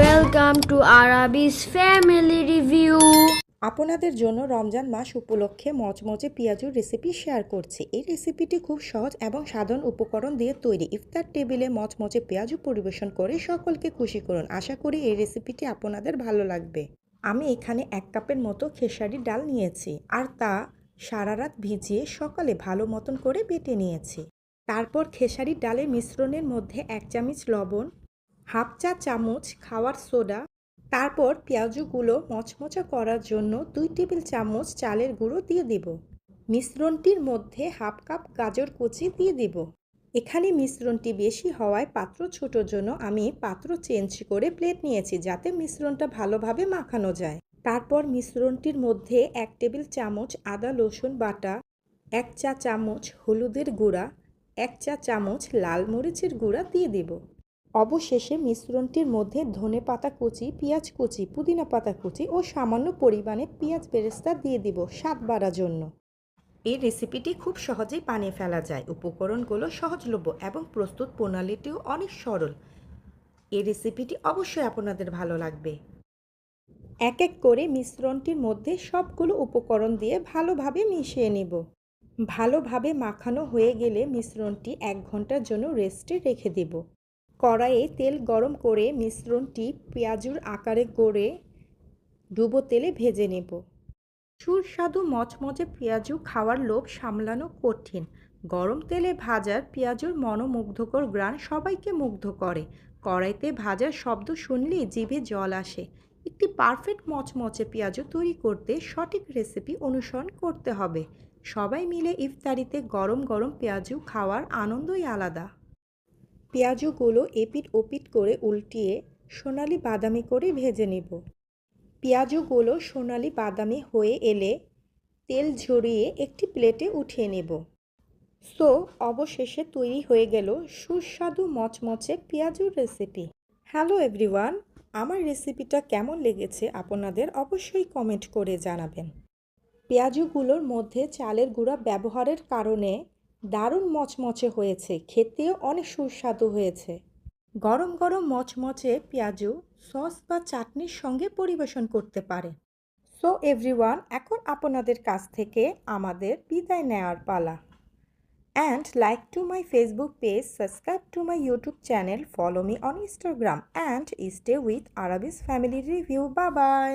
Welcome to Arabis family review আপনাদের জন্য রমজান মাস উপলক্ষে মচমচে পেঁয়াজুর রেসিপি শেয়ার করছি। এই রেসিপিটি খুব সহজ এবং সাধারণ উপকরণ দিয়ে তৈরি। ইফতার টেবিলে মচমচে পেঁয়াজু পরিবেশন করে সকলকে খুশি করুন। আশা করি এই রেসিপিটি আপনাদের ভালো লাগবে। আমি এখানে এক কাপের মতো খেসারি ডাল নিয়েছি আর তা সারা রাত ভিজিয়ে সকালে ভালো মতন করে বেটে নিয়েছি। তারপর খেসারি ডালের মিশ্রণের মধ্যে এক চামচ লবণ হাফ চা চামচ খাওয়ার সোডা, তারপর পেঁয়াজগুলো মচমচা করার জন্য দুই টেবিল চামচ চালের গুঁড়ো দিয়ে দেব। মিশ্রণটির মধ্যে হাফ কাপ গাজর কুচি দিয়ে দেব। এখানে মিশ্রণটি বেশি হওয়ায় পাত্র ছোটোর জন্য আমি পাত্র চেঞ্জ করে প্লেট নিয়েছি যাতে মিশ্রণটা ভালোভাবে মাখানো যায়। তারপর মিশ্রণটির মধ্যে এক টেবিল চামচ আদা, রসুন বাটা, এক চা চামচ হলুদের গুঁড়া, এক চা চামচ লাল মরিচের গুঁড়া দিয়ে দেব। অবশেষে মিশ্রণটির মধ্যে ধনে পাতা কুচি, পেঁয়াজ কুচি, পুদিনা পাতা কুচি ও সামান্য পরিমাণে পেঁয়াজ বেরেস্তা দিয়ে দিব স্বাদ বাড়ার জন্য। এই রেসিপিটি খুব সহজেই বানিয়ে ফেলা যায়। উপকরণগুলো সহজলভ্য এবং প্রস্তুত প্রণালীটিও অনেক সরল। এই রেসিপিটি অবশ্যই আপনাদের ভালো লাগবে। এক এক করে মিশ্রণটির মধ্যে সবগুলো উপকরণ দিয়ে ভালোভাবে মিশিয়ে নেব। ভালোভাবে মাখানো হয়ে গেলে মিশ্রণটি এক ঘণ্টার জন্য রেস্টে রেখে দেব। কড়াইয়ে তেল গরম করে মিশ্রণটি পেঁয়াজুর আকারে গড়ে ডুবো তেলে ভেজে নেব। সুস্বাদু মচমচে পেঁয়াজু খাওয়ার লোভ সামলানো কঠিন। গরম তেলে ভাজার পেঁয়াজুর মনোমুগ্ধকর গ্রান সবাইকে মুগ্ধ করে। কড়াইতে ভাজার শব্দ শুনলেই জিভে জল আসে। একটি পারফেক্ট মচমচে পেঁয়াজু তৈরি করতে সঠিক রেসিপি অনুসরণ করতে হবে। সবাই মিলে ইফতারিতে গরম গরম পেঁয়াজু খাওয়ার আনন্দই আলাদা। পেঁয়াজুগুলো এপিট ওপিট করে উল্টিয়ে সোনালি বাদামি করে ভেজে নেব। পেঁয়াজগুলো সোনালি বাদামি হয়ে এলে তেল ঝরিয়ে একটি প্লেটে উঠিয়ে নেব। সো, অবশেষে তৈরি হয়ে গেল সুস্বাদু মচমচে পেঁয়াজুর রেসিপি। হ্যালো এভরিওয়ান, আমার রেসিপিটা কেমন লেগেছে আপনাদের অবশ্যই কমেন্ট করে জানাবেন। পেঁয়াজুগুলোর মধ্যে চালের গুঁড়া ব্যবহারের কারণে দারুণ মচমচে হয়েছে, খেতেও অনেক সুস্বাদু হয়েছে। গরম গরম মচমচে পেঁয়াজু, সস বা চাটনির সঙ্গে পরিবেশন করতে পারে। সো এভরিওয়ান এখন আপনাদের কাছ থেকে আমাদের বিদায় নেওয়ার পালা। And like to my Facebook page subscribe to my YouTube channel follow me on Instagram and stay with Arabis family review bye bye